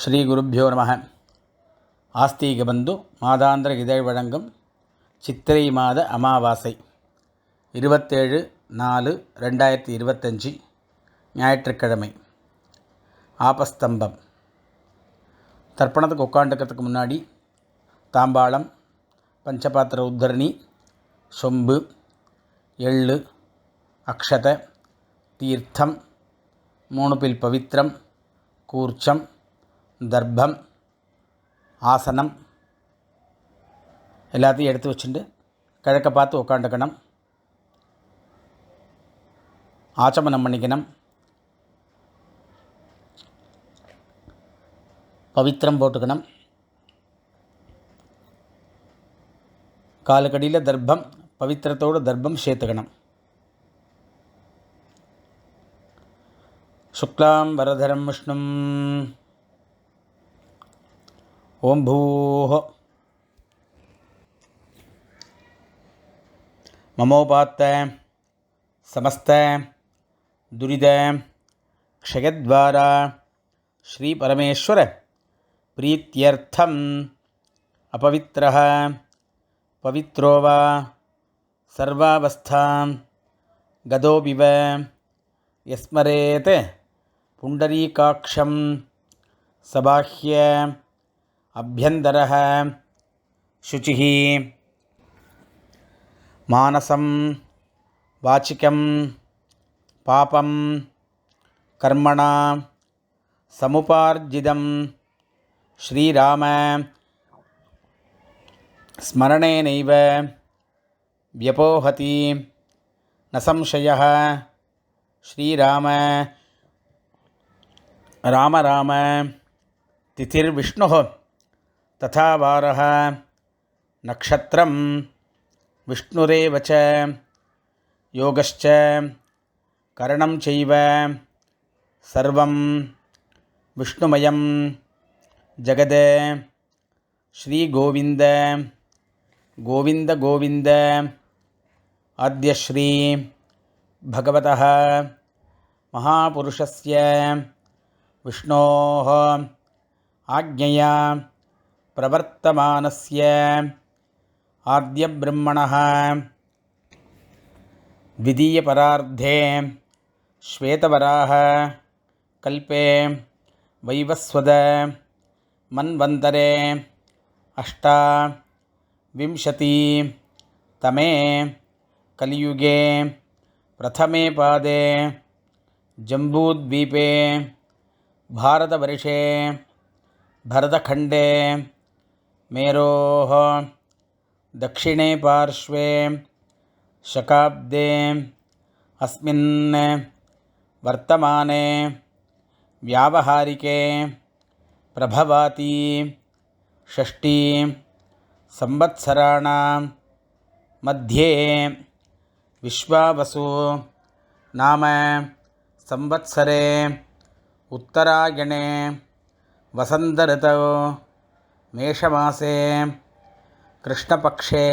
ஸ்ரீ ஸ்ரீகுருப்போ நம. ஆஸ்தீகபந்து மாதாந்திர இதழ் வழங்கும் சித்திரை மாத அமாவாசை இருபத்தேழு நாலு ரெண்டாயிரத்தி இருபத்தஞ்சி ஞாயிற்றுக்கிழமை ஆபஸ்தம்பம். தர்ப்பணத்துக்கு உட்காந்துக்கிறதுக்கு முன்னாடி தாம்பாளம் பஞ்சபாத்திர உத்தரணி சொம்பு எள்ளு அக்ஷத தீர்த்தம் மூணு பில் பவித்திரம் கூர்ச்சம் தர்ப்பம் ஆசனம் எல்லாத்தையும் எடுத்து வச்சுட்டு கிழக்க பார்த்து உட்காந்துக்கணும் ஆச்சமனம் பண்ணிக்கணும் பவித்திரம் போட்டுக்கணும் காலுக்கடியில் தர்ப்பம் பவித்திரத்தோடு தர்ப்பம் சேர்த்துக்கணும் शुक्लां वरधरं विष्णुं ஓம் பூஹ மமோபாத்த சமஸ்த துரித க்ஷயத்வாரா ஸ்ரீ பரமேஸ்வர பிரீத்தியர்த்தம் அபவித்ரஹ பவித்ரோவா சர்வாவஸ்தாம் கதோபிவ யஸ்மரேத் புண்டரீகாட்சம் சபாஹ்ய अभ्यन्तरः शुचिः। मानसं। वाचिकं। पापं। कर्मणा। समुपार्जितं। श्रीराम। स्मरणेनैव। व्यपोहति। न संशयः। श्रीराम। राम राम। तिथिर्विष्णुः। ததா வாரக நக்ஷத்திரம் விஷ்ணுரேவ யோகச்ச கரணம் செய்வ சர்வம் விஷ்ணுமயம் ஜெகத ஸ்ரீகோவிந்த கோவிந்த கோவிந்த ஆத்யஸ்ரீ பகவத மகாபுருஷஸ்ய விஷ்ணோ ஆக்ஞையா प्रवर्तमानस्य। आद्यब्रह्मणः। द्वितीयपरार्धे श्वेतवराह। कल्पे वैवस्वद। मन्वन्तरे अष्टाविंशतितमे कलियुगे। प्रथमे पादे। जम्बूद्वीपे। भारतवर्षे। भरतखण्डे। मेरोः दक्षिणे पार्श्वे शकाब्दे अस्मिन् वर्तमाने व्यावहारिके प्रभवाति षष्ठी संवत्सराणां मध्ये विश्वावसु नाम संवत्सरे उत्तरायणे वसन्तऋतौ मेषमासे कृष्णपक्षे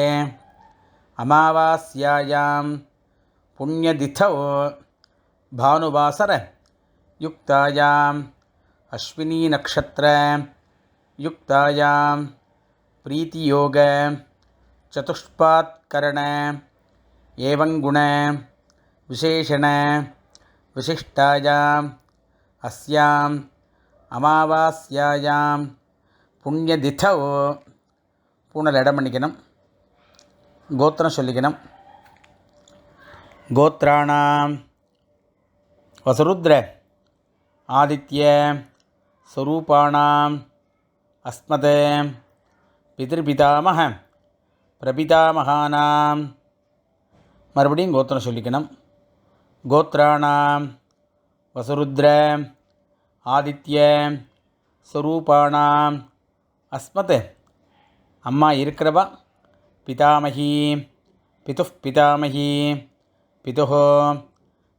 अमावास्यायां पुण्यतिथौ भानुवासरयुक्तायाम् अश्विनीनक्षत्रयुक्तायां प्रीतियोग चतुष्पात्करण एवं गुण विशेषण विशिष्टायाम् अस्याम् अमावास्यायां புண்ணியதிதோ பூனல் இடம் பண்ணிக்கணும். கோத்திரம் சொல்லிக்கணும். கோத்ராணாம் வசருத்ர ஆதித்ய ஸ்வரூபாணாம் அஸ்மத் பிதிர்பிதாமக பிரபிதாமகானாம் மறுபடியும் கோத்திரம் சொல்லிக்கணும். கோத்ராணாம் வசுருத்ர ஆதித்ய ஸ்வரூபாணாம் அஸ்மத் அம்மா இருக்கிறவா பிதாமகி பிது பிதாமகி பிது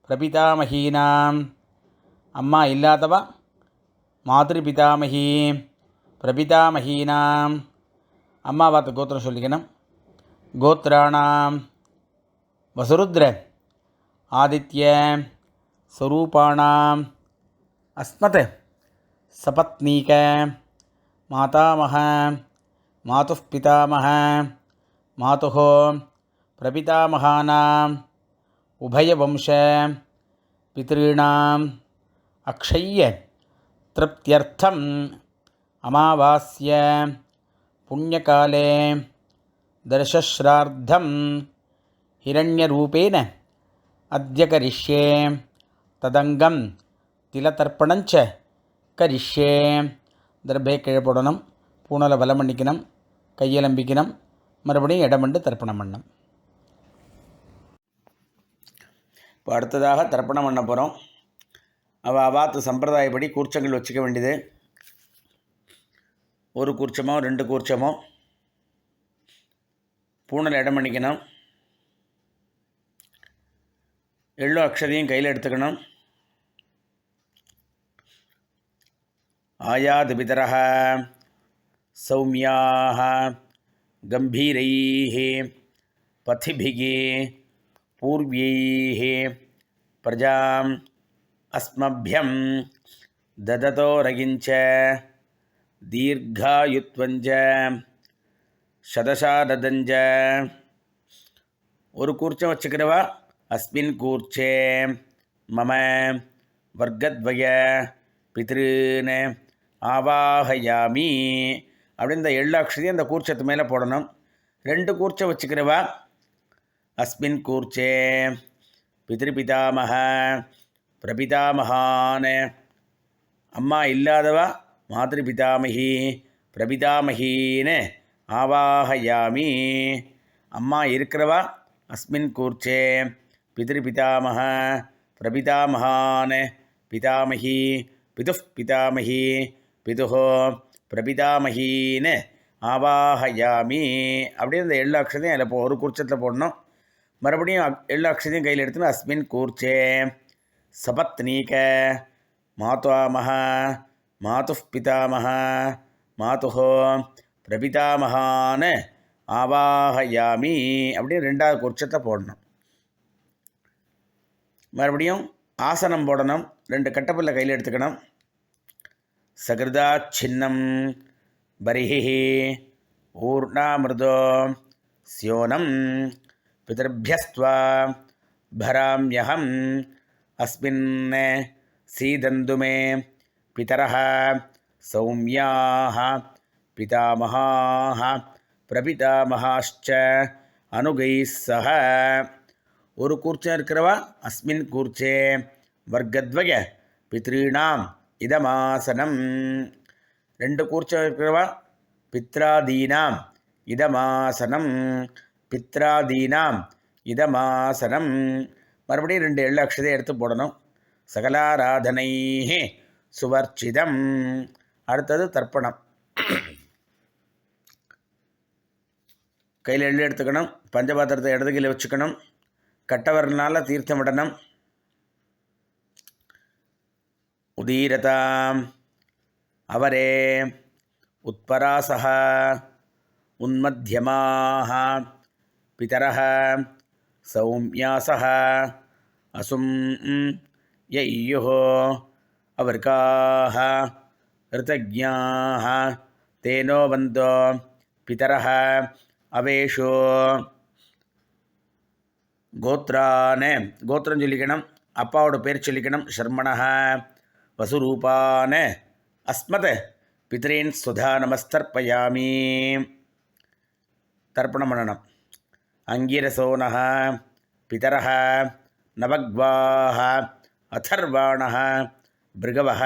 பிரபிதாமகீனாம் அம்மா இல்லாதவா மாதிரி பிதாமகி பிரபிதாமகீனாம் அம்மா பார்த்து கோத்திரம் சொல்லிக்கணும் கோத்ராணாம் வசுருத்ர ஆதித்ய ஸ்வரூபாணாம் அஸ்மத் सपत्नीक मातामह मातुः पितामह मातुः प्रपितामहानाम् उभयवंश पितॄणाम् अक्षय्य तृप्त्यर्थम् अमावास्य पुण्यकाले दर्शश्राद्धं हिरण्यरूपेण अद्य करिष्ये तदङ्गं तिलतर्पणञ्च கரிஷ்யே தர்பே கீழே போடணும் பூனலை வலம் பண்ணிக்கணும் கையலம்பிக்கணும் மறுபடியும் இடமண்டு தர்ப்பணம் பண்ணணும். இப்போ அடுத்ததாக தர்ப்பணம் பண்ண போகிறோம் அவள் அவாத்து சம்பிரதாயப்படி கூர்ச்சங்கள் வச்சுக்க வேண்டியது. ஒரு கூர்ச்சமோ ரெண்டு கூர்ச்சமோ. பூனல் இடம் பண்ணிக்கணும். எள்ளு அக்ஷதையும் கையில் எடுத்துக்கணும். आयादिपितरः सौम्याः गम्भीरैः पथिभिः पूर्व्यैः प्रजाम् अस्मभ्यं ददतो रगिञ्च दीर्घायुत्वञ्च शतशाददञ्च ஒரு கூர்ச்சம் வச்சுக்கிறவா அஸ்மின் கூர்ச்சே மம வர்க்கத்வய பித்ருன்னு ஆவாகயாமி. அப்படின்னு இந்த எள்ளு அக்ஷதையும் அந்த கூர்ச்சத்து மேலே போடணும். ரெண்டு கூர்ச்சை வச்சுக்கிறவா? அஸ்மின் கூர்ச்சே. பிதிருபிதாமக பிரபிதாமகான். அம்மா இல்லாதவா? மாத்திரு பிதாமகி பிரபிதாமகின்னு ஆவாகயாமி. அம்மா இருக்கிறவா? அஸ்மின் கூர்ச்சே. பிதிருபிதாமக பிரபிதாமகான். பிதாமகி. பிதுஃப் பிதாமகி பிதுகோ பிரபிதாமகின்னு ஆவாஹயாமி அப்படியே இந்த எள்ளு அக்ஷதையும் அதில் போ ஒரு கூர்ச்சத்தில் போடணும். மறுபடியும் அக்- எள்ளு அக்ஷதையும் கையில் எடுத்துன்னு அஸ்மின் கூர்ச்சே. சபத்னீக மாத்வாமக மாத்து பிதாமக மாதுஹோ பிரபிதாமகான்னு ஆவாஹயாமி அப்படின்னு ரெண்டாவது கூர்ச்சத்தை போடணும். மறுபடியும் ஆசனம் போடணும். ரெண்டு கட்டப்பல்ல கையில் எடுத்துக்கணும். சகிருதாச்சின்னம் பரிஹி ஊர்ணாமிருதோ ஸ்யோனம் பிதர்பியஸ்துவா பராம்யஹம் அஸ்மின் சீதந்து மே பிதரः சௌமியாः பிதாமகாः பிரபிதாமகாश्च அனுகைः சக ஒரு கூர்ச்சம் இருக்கிறவா? அஸ்மின் கூர்ச்சே. வர்க்கத்வய பித்ரீணாம். இதமாசனம். ரெண்டு கூர்ச்சம் இருக்கிறவா? பித்ராதீனாம். இதமாசனம். பித்ராதீனாம். இதமாசனம். மறுபடியும் ரெண்டு எள்ளு அக்ஷதை எடுத்து போடணும். சகலாராதனை சுவர்ச்சிதம். அடுத்தது தர்ப்பணம். கையில் எள்ளு எடுத்துக்கணும். பஞ்சபாத்திரத்தை இடது கையில் வச்சுக்கணும். கட்டவரனால் தீர்த்தமிடணும். உதீரதாம் அவரே உத்பராசக உன்மத்தியமாக பிதர சௌமியாசக அசும் யையுஹோ அவர்காக ரிதஜாக தேனோ வந்தோ பிதர அவேஷோ கோத்ரானே கோத்திரம் சொல்லிக்கணும் அப்பாவோட பேர் சொல்லிக்கணும் ஷர்மணா वसुरूपान् अस्मत्। पितॄन् स्वधा नमस्तर्पयामि। तर्पणमननम्। अङ्गिरसो नः पितरः नवग्वाः अथर्वाणः भृगवः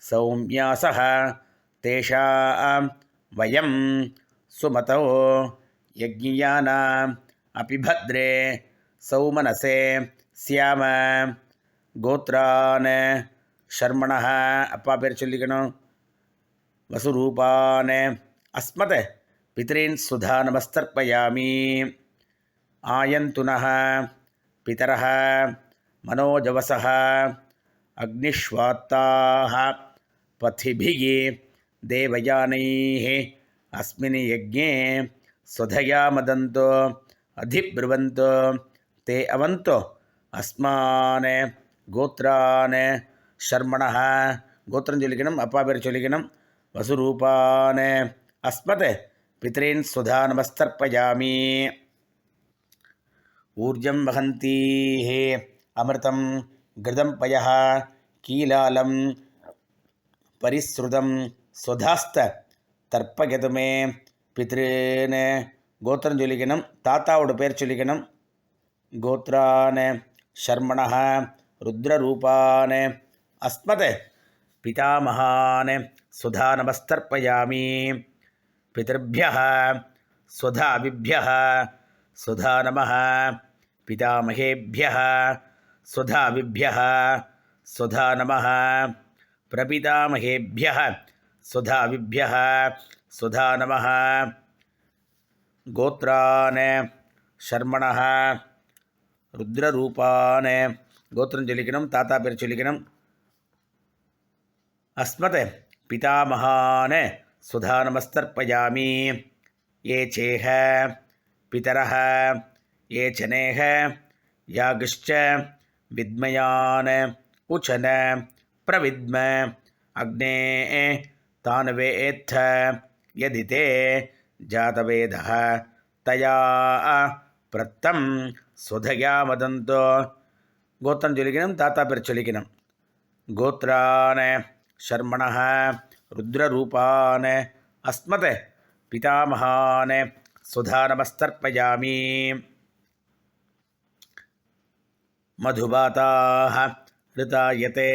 सौम्यासः तेषां वयं सुमतौ यज्ञियानाम् अपि भद्रे सौमनसे स्याम गोत्रान् ஷர்மணः அப்பா பேர் சொல்லிக்கணும் வசுரூபான் அஸ்மத் பித்ரீன் சுதா நமஸ்தர்ப்பயாமி ஆயந்துனः பிதரः मनोजवसः अग्निष्वात्ताः पथिभिः देवयानैः अस्मिन् यज्ञे स्वधया मदन्तो अधिब्रुवन्तो ते अवन्तो अस्मान् गोत्रान् ஷர்மணா கோத்திரம் சொல்லிக்கணும் அப்பா பேர் சொல்லிக்கணும். வசுரூபான. அஸ்மத் பித்ரேன் சுதா நமஸ்தர்ப்பயாமி. ஊர்ஜம் வகந்தி அமிர்தம் கிருதம் பய கீலாலம் பரிஸ்ருதம் சுதாஸ்த தர்ப்பகதுமே. பித்ருன்னு கோத்திரம் சொல்லிக்கணும் தாத்தாவோட பேர் சொல்லிக்கணும். கோத்ரான. ஷர்மணா ருத்ரரூபான. அஸ்மத். பிதாமகான் சுதா நமஸ்தர்ப்பயாமி பிதர்பிய சுதாபிபிய சுதா நம பிதாமகேபிய சுதாபிபிய சுதா நம பிரபிதாமகேபிய சுதாபிபிய சுதா நம கோத்ரான் ஷர்மண ருத்ரரூபான் கோத்திரம் சொல்லிக்கணும் தாத்தா பேர் சொல்லிக்கணும் அஸ்மத் பிதாமகான் சுதா நமஸ்தர்ப்பயாமி ஏ சேக பிதரக ஏ சனேக யாகிஷ்ட வித்மயான் உச்சன பிரவித்ம அக்னே தானவேத்த யதிதே ஜாதவேத தயா பிரத்தம் சுதயா வதந்தோ கோத்திரம் சொல்லிக்கணும் தாத்தா பேர் சொல்லிக்கணும் கோத்ரான ஷர்மணः ருத்ரரூபான் அஸ்மத் पितामहान् सुधा नमस्तर्पयामि मधुबाताः ऋतायते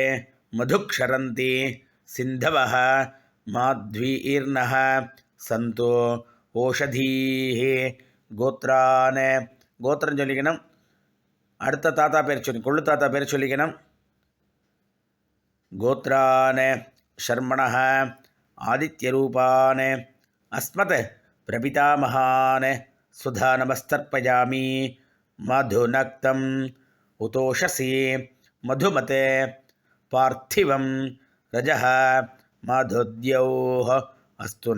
मधुक्षरन्ति सिन्धवः माध्वीर्नः सन्तो ஓஷதீஹ கோத்ரான் கோத்திரம் சொல்லிக்கணும் அடுத்த தாத்தா பேர் சொல்லி கொள்ளு தாத்தா பேர் சொல்லிக்கணும் गोत्रान् शर्मण आदित्यरूपान् अस्मत् प्रतामहान सुधा नमस्तर्पया मधुनक्त उतोषसी मधुमते पार्थिव रज मधुद्यौ अस्तु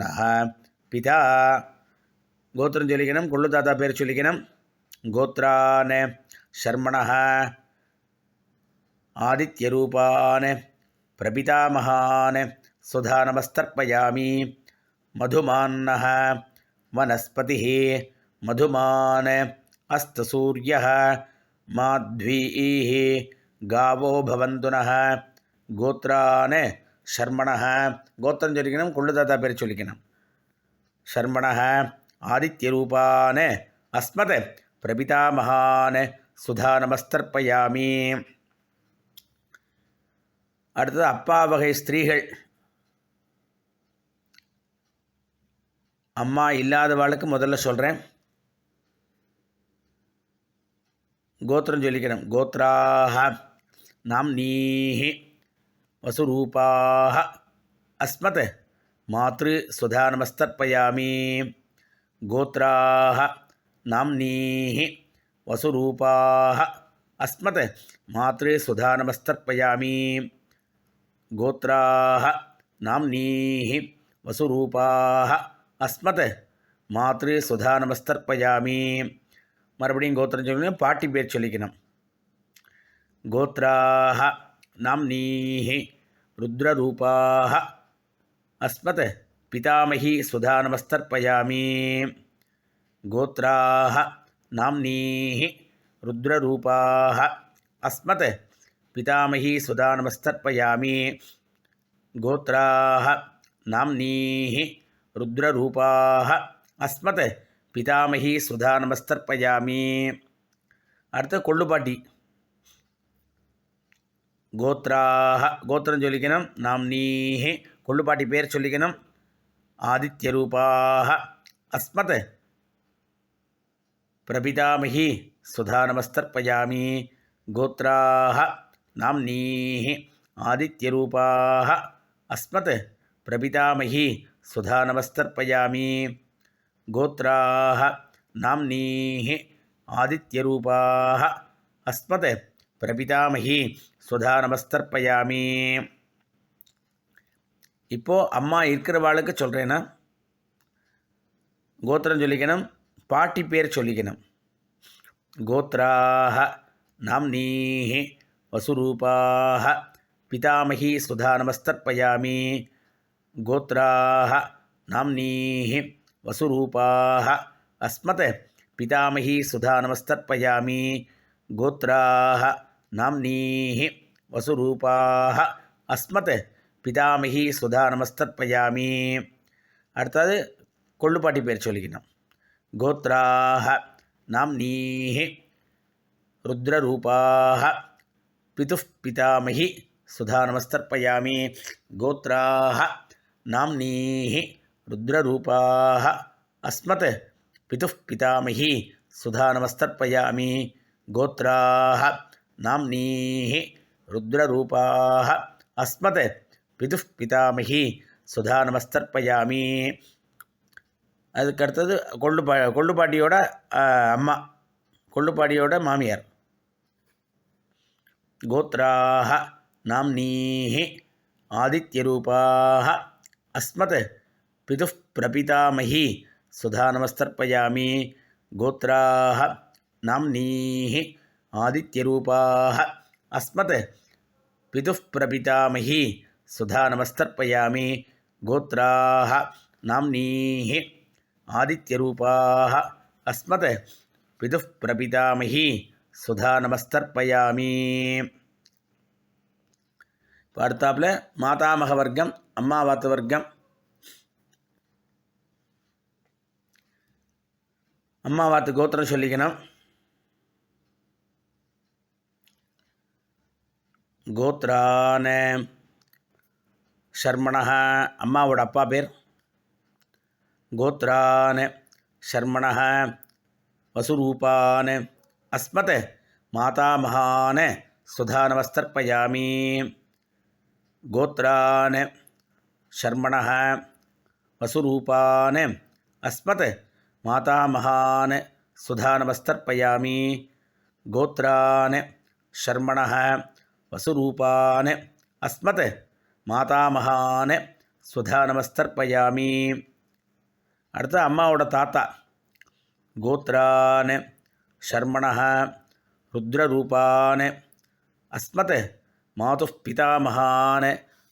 पिता गोत्र చొలికినం కుళ్ళు తాత పేరు చొలికినం గోత్రాన్ శర్మణ प्रपितामहान् सुधानमस्तर्पयामि। मधुमान वनस्पति मधुमान अस्त सूर्य मध्वी गावो भवन्तु नः गोत्रान् शर्मणः गोत्रं चोलिकिनं कुळुदाता शर्मण चोलिकिनं अस्मद आदित्यरूपान् अस्मत् सुधा नमस्तर्पयामी அடுத்தது அப்பா வகை ஸ்திரீகள். அம்மா இல்லாதவாளுக்கு முதல்ல சொல்கிறேன் கோத்திரம் சொல்லிக்கிறோம் கோத்ராக நாம் நீஹி வசுரூபாக அஸ்மத் மாத்ரு சுதா நமஸ்தர்ப்பயாமி கோத்ராக நாம் நீஹி வசுரூபாக அஸ்மத் மாத்ரு சுதா நமஸ்தர்ப்பயாமி கோத்ராக நாம் வசுரூபாக அஸ்மத் மாத்ரு சுதா நமஸ்தர்ப்பயாமி மறுபடியும் கோத்திரம் சொல்லணும் பாட்டி பேர் சொல்லிக்கணும் கோத்ராக நாம்னீஹி ருத்ரரூபாக அஸ்மத் பிதாமகி சுதா நமஸ்தர்ப்பயாமி கோத்ராக நாம்னீஹி ருத்ரரூபாக அஸ்மத் பிதாமகி சுதா நமஸ்தர்ப்பயாமி கோத்ராக நாம்னீஹி ருத்ரரூபாக அஸ்மத் பிதாமகி சுதா நமஸ்தர்ப்பயாமி அடுத்து கொள்ளுப்பாட்டி கோத்ராக கோத்திரம் சொல்லிக்கணும் நாம் நீஹி கொள்ளுப்பாட்டி பேர் சொல்லிக்கணும் ஆதித்யரூபாக அஸ்மத் பிரபிதாமகி சுதா நமஸ்தர்ப்பயாமி கோத்ராக நாம் நீஹி ஆதித்யரூபாக. அஸ்மத் பிரபிதாமகி சுதா நமஸ்தர்ப்பயாமி கோத்ராக நாம்னீः ஆதித்யரூபாக. அஸ்மத் பிரபிதாமகி சுதா நமஸ்தர்ப்பயாமி இப்போது அம்மா இருக்கிறவாளுக்கு சொல்கிறேன்னா கோத்திரம் சொல்லிக்கணும் பாட்டி பேர் சொல்லிக்கணும். கோத்ராக நாம் நீ வசுரூபாக பிதாமகி சுதா நமஸ்தர்ப்பயாமி. கோத்ராக நாம்னீஹி வசுரூபாக அஸ்மத். பிதாமகி சுதா நமஸ்தர்ப்பயாமி. கோத்ராக நாம்னீஹி வசுரூபாக அஸ்மத். பிதாமகி சுதா நமஸ்தர்ப்பயாமி. அடுத்தது கொள்ளுப்பாட்டி பேர் சொல்லிக்கணும். கோத்ராக நாம்னீஹி ருத்ரரூபாக பிதுப் பிதாமகி சுதா நமஸ்தர்ப்பயாமி கோத்ராக நாம்னீஹி ருத்ரரூபாக அஸ்மத் பிதுப் பிதாமகி சுதா நமஸ்தர்ப்பயாமி கோத்ராக நாம்னீஹி ருத்ரரூபாக அஸ்மத் பிதுப் பிதாமகி சுதா நமஸ்தர்ப்பயாமி அதுக்கடுத்தது கொள்ளுப்பா கொள்ளுப்பாட்டியோட அம்மா கொள்ளுப்பாடியோட மாமியார். கோத்ராக நாம்னீः ஆதித்யரூபாः அஸ்மத் பிதுः பிரபிதாமகி சுதா நமஸ்தர்ப்பயாமி கோத்ராக நாம்னீः ஆதித்யரூபாः அஸ்மத் பிதுः பிரபிதாமகி சுதா நமஸ்தர்ப்பயாமி கோத்ராः நாம்னீः ஆதித்யரூபாः அஸ்மத் பிதுः பிரபிதாமகி சுதா நமஸ்தர்ப்பயாமி இப்போ அடுத்தாப்பில் மாதாமக வர்க்கம் அம்மாவாத்து வர்க்கம் அம்மாவாத்து கோத்திரம் சொல்லிக்கணும். கோத்ரான ஷர்மணா அம்மாவோட அப்பா பேர். கோத்ரான ஷர்மணா வசுரூபான அஸ்மத் மாதாமகான் சுதானவஸ்தர்ப்பயாமி கோத்ரான் ஷர்மணः வசுரூபான் அஸ்மத் மாதாமகான் சுதானவஸ்தர்ப்பயாமி கோத்ரான் ஷர்மணः வசுரூபான் அஸ்மத் மாதாமகான் சுதா நமஸ்தர்ப்பயாமி அடுத்து அம்மாவோட தாத்தா கோத்ரான் ஷர்மணः ருத்ரரூபான் அஸ்மத் மாது பிதாமகான்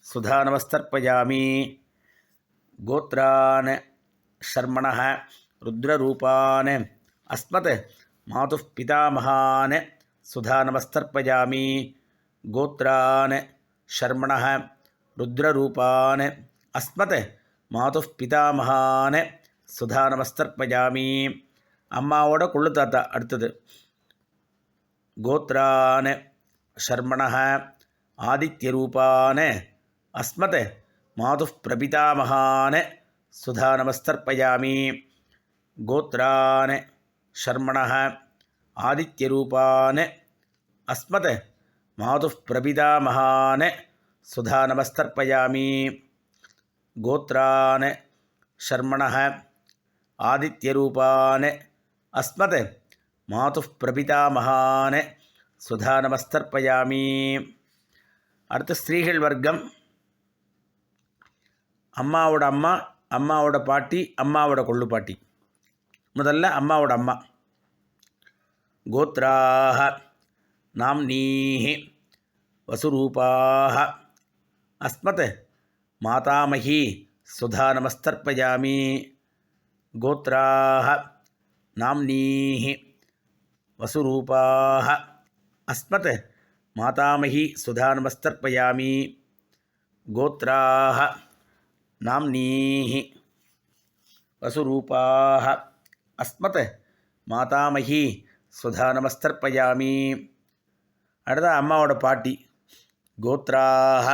சுதா நமஸ்தர்ப்பயாமி கோத்ரான் ஷர்மணः ருத்ரரூபான் அஸ்மத் மாது பிதாமகான் சுதா நமஸ்தர்ப்பயாமி கோத்ரான் ஷர்மணः ருத்ரரூபான் அஸ்மத் மாது பிதாமகான் சுதா நமஸ்தர்ப்பயாமி அம்மாவோட குள்ளு தாத்தா அடுத்தது. கோத்ரான் ஷர்மணः ஆதித்யரூபான் அஸ்மத் மாது பிரபிதாமகான சுதா நமஸ்தர்ப்பயாமி கோத்ரான் ஷர்மணः ஆதித்யரூபான் அஸ்மத் மாது பிரபிதாமகான சுதா நமஸ்தர்ப்பயாமி கோத்ரான் ஷர்மணः ஆதித்யரூபான் அஸ்மத் மாது பிரபிதாமகான் சுதா நமஸ்தர்ப்பயாமி அடுத்து ஸ்திரீகள் வர்க்கம் அம்மாவோட அம்மா அம்மாவோட பாட்டி அம்மாவோட கொள்ளு பாட்டி முதல்ல அம்மாவோட அம்மா கோத்ராக நாம்னீः வசுரூபாக அஸ்மத் மாதாமகி சுதா நமஸ்தர்ப்பயாமி கோத்ராக நாம்னீः வசுரூபாः அஸ்மத் மாதாமகி சுதா நமஸ்தர்ப்பயாமி கோத்ராः நாம்னீः வசுரூபாः அஸ்மத் மாதாமகி சுதா நமஸ்தர்ப்பயாமி அடுத்த அம்மாவோட பாட்டி கோத்ராக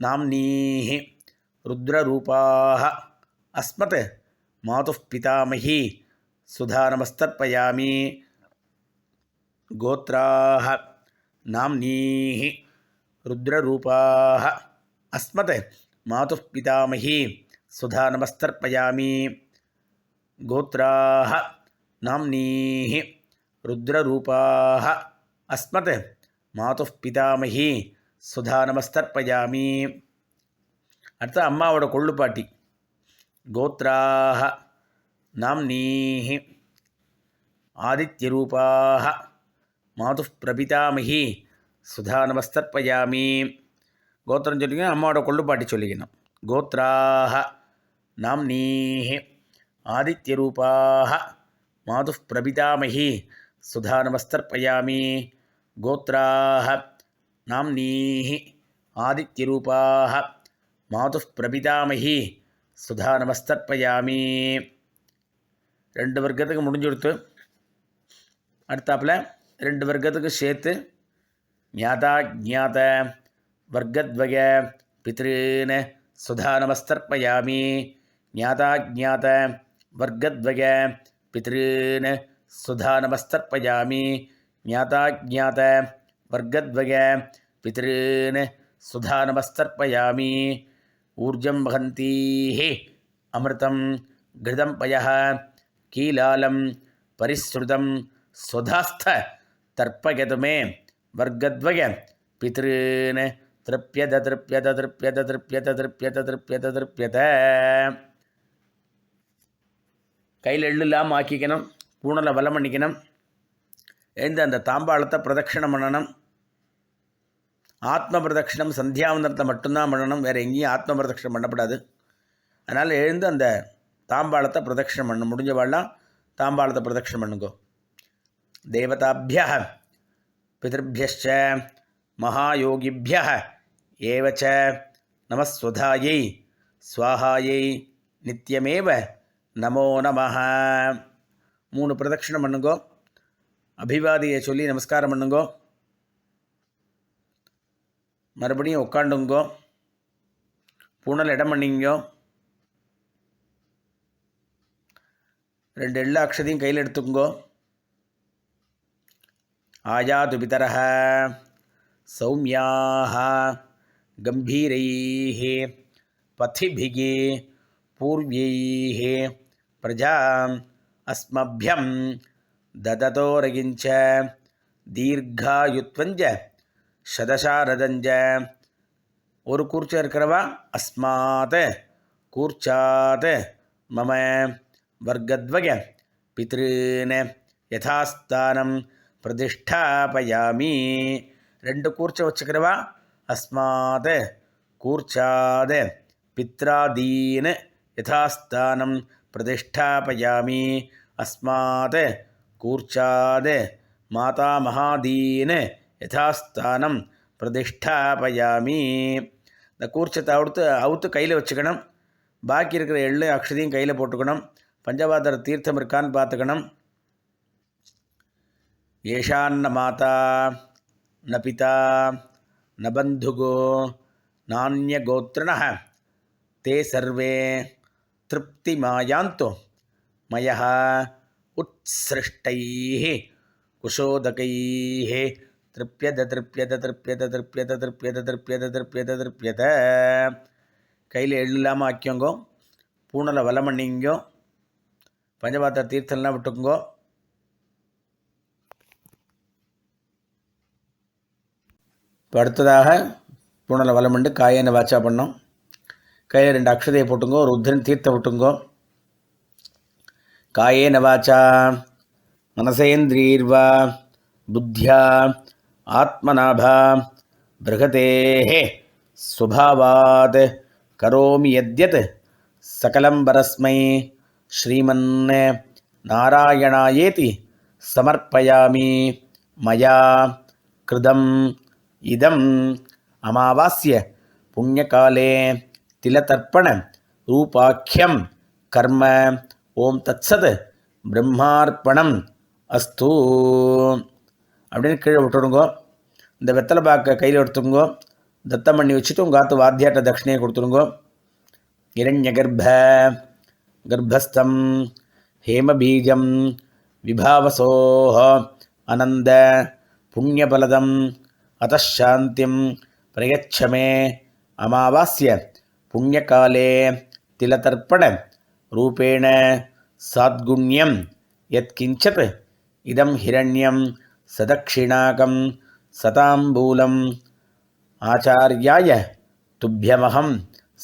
நாம்னீः ருத்ரரூபாः அஸ்மத் மாது பிதாமகி சுதாநமஸ்தர்ப்பயாமி கோத்ராக நாம்னீः ருத்ரரூபாः அஸ்மத் மாது பிதாமகி சுதா நமஸ்தர்ப்பயாமி கோத்ராக நாம்னீஹி ருத்ரரூபாः அஸ்மத் மாது பிதாமகி சுதா நமஸ்தர்ப்பயாமி அடுத்து அம்மாவோட கொள்ளுப்பாட்டி கோத்ராக நாம்னீः ஆதித்யரூபாக மாது பிரபிதாமகி சுதா நமஸ்தர்ப்பயாமி கோத்திரம் சொல்லிக்கணும் அம்மாவோட கொள்ளுப்பாட்டி சொல்லிக்கணும் கோத்ராக நாம்னீஹி ஆதித்யரூபாக மாது பிரபிதாமகி சுதா நமஸ்தர்ப்பயாமி கோத்ராக நாம்னீஹி ஆதித்யரூபாக மாது பிரபிதாமகி சுதா நமஸ்தர்ப்பயாமி ரெண்டு வர்க்கத்துக்கு முடிஞ்சு கொடுத்து அடுத்தாப்புல ரெண்டு வர்க்கத்துக்கு சேர்த்து ஞாதா ஜாத வர்க்கத்வய பித்ருன் சுதா நமஸ்தர்ப்பயாமி ஞாதா ஜாத வர்க்கத்வய பித்ருன் சுதா நமஸ்தர்ப்பயாமி ஞாதா ஜாத வர்க்கத்வய பித்ருன் சுதா நமஸ்தர்ப்பயாமி ஊர்ஜம் வகந்தீः அமிர்தம் घृतं पयः கீலாலம் பரிஸ்ருதம் சுதாஸ்த தர்ப்பயதுமே வர்க்கத்வய பித்ருன்னு திருப்பியத திருப்பியத திருப்பியத திருப்பியத திருப்பியத திருப்பியத திருப்பியத கையில் எள்ளுலாம் ஆக்கிக்கணும் பூணலை வலம் பண்ணிக்கணும் எழுந்து அந்த தாம்பாளத்தை பிரதட்சிணம் பண்ணணும். ஆத்ம பிரதட்சிணம் சந்தியாவந்தனத்தை மட்டும்தான் பண்ணணும் வேறு எங்கேயும் ஆத்ம பிரதட்சிணம் பண்ணப்படாது. அதனால் எழுந்து அந்த தாம்பாளத்தை பிரதட்சிணம் பண்ண முடிஞ்சவாள்லாம் தாம்பாளத்தை பிரதட்சிணம் பண்ணுங்கோ. தேவதாபிய பிதர்பியச்ச மகாயோகிபிய ஏவச்ச நமஸ்வதாயை ஸ்வாஹாயை நித்தியமேவ நமோ நம மூணு பிரதட்சிணம் பண்ணுங்கோ. அபிவாதியை சொல்லி நமஸ்காரம் பண்ணுங்கோ. மறுபடியும் உட்காண்டுங்கோ பூனல் இடம் பண்ணிங்கோ. ரெண்டு எல்லா அக்ஷதையும் கையில் எடுத்துக்கோங்கோ ஆயாது பிதரः சௌமியாக கம்பீரைः पथिभिः पूर्व्यैः प्रजा अस्मभ्यं ददतोरगिञ्च दीर्घायुत्वञ्च शतशारदञ्च ஒரு கூர்ச்சம் இருக்கிறவா அஸ்மாத் கூர்ச்சாத் மம வர்க்கத்வய பித்ருன் யதாஸ்தானம் பிரதிஷ்டாபயாமி ரெண்டு கூர்ச்சை வச்சுக்கிறவா அஸ்மாத் கூர்ச்சாத் பித்ராதீன் யதாஸ்தானம் பிரதிஷ்டாபயாமி அஸ்மாத் கூர்ச்சாத் மாதாமகாதீன் யதாஸ்தானம் பிரதிஷ்டாபயாமி இந்த கூர்ச்சத்தை அவுத்து அவுத்து கையில் வச்சுக்கணும் பாக்கி இருக்கிற எள்ளு அக்ஷதையும் கையில் போட்டுக்கணும் பஞ்சபாதர தீர்த்தம் இருக்கான்னு பார்த்துக்கணும். ஏஷான்ன மாதா ந பிதா ந பந்துகோ நானிய நானியகோத்திரண தே சர்வே திருப்தி மாயாந்தோ. மயா உத்சிருஷ்டைः குஷோதகைः திருப்பியத திருப்பியத திருப்பியத திருப்பியத திருப்பியத திருப்பியத திருப்பியத திருப்பியத கையில் எள்ளு இல்லாமல் ஆக்கியோங்கோ பூனலை வலம் பண்ணிங்கோ. பஞ்சபாத்திர தீர்த்தம்லாம் விட்டுக்குங்கோ. இப்போ அடுத்ததாக பூனலை வலமண்டு காயனை வாச்சா பண்ணோம். கையில் ரெண்டு அக்ஷதையை போட்டுங்கோ ருத்ரன் தீர்த்தம் விட்டுங்கோ. காயே நவாச்சா மனசேந்திரீர்வா புத்தியா ஆத்மநாபா பிருகதேஹே சுபாவாத் கரோமி யத்யத் சகலம் பரஸ்மை ஸ்ரீமன் நாராயணாயேதி சமர்ப்பயாமி. மயா கிருதம் இதம் அமாவாஸ்ய புண்ணியகாலே திலதர்ப்பண ரூபாக்கியம் கர்ம. ஓம் தத்சத் பிரம்மார்ப்பணம் அஸ்து. அப்படின்னு கீழே விட்டுடுங்கோ இந்த வெத்தலை பாக்கை கையில் எடுத்துருங்கோ தத்தம் பண்ணி வச்சுட்டு உங்கள் ஆத்து வாத்தியாட்ட தட்சிணையை கொடுத்துருங்கோ. இரண்ய கர்ப்ப गर्भस्थं हेमबीजं विभावसोः अनन्द पुण्यबलदम् अतश्शान्तिं प्रयच्छ मे अमावास्य पुण्यकाले तिलतर्पणरूपेण साद्गुण्यं यत्किञ्चित् इदं हिरण्यं सदक्षिणाकं सताम्बूलम् आचार्याय तुभ्यमहं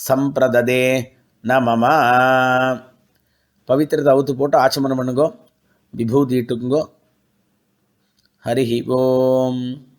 सम्प्रददे न मम பவித்திரத்தை அவுத்து போட்டு ஆச்சமனம் பண்ணுங்கோ. விபூதி இட்டுக்குங்கோ. ஹரி ஓம்.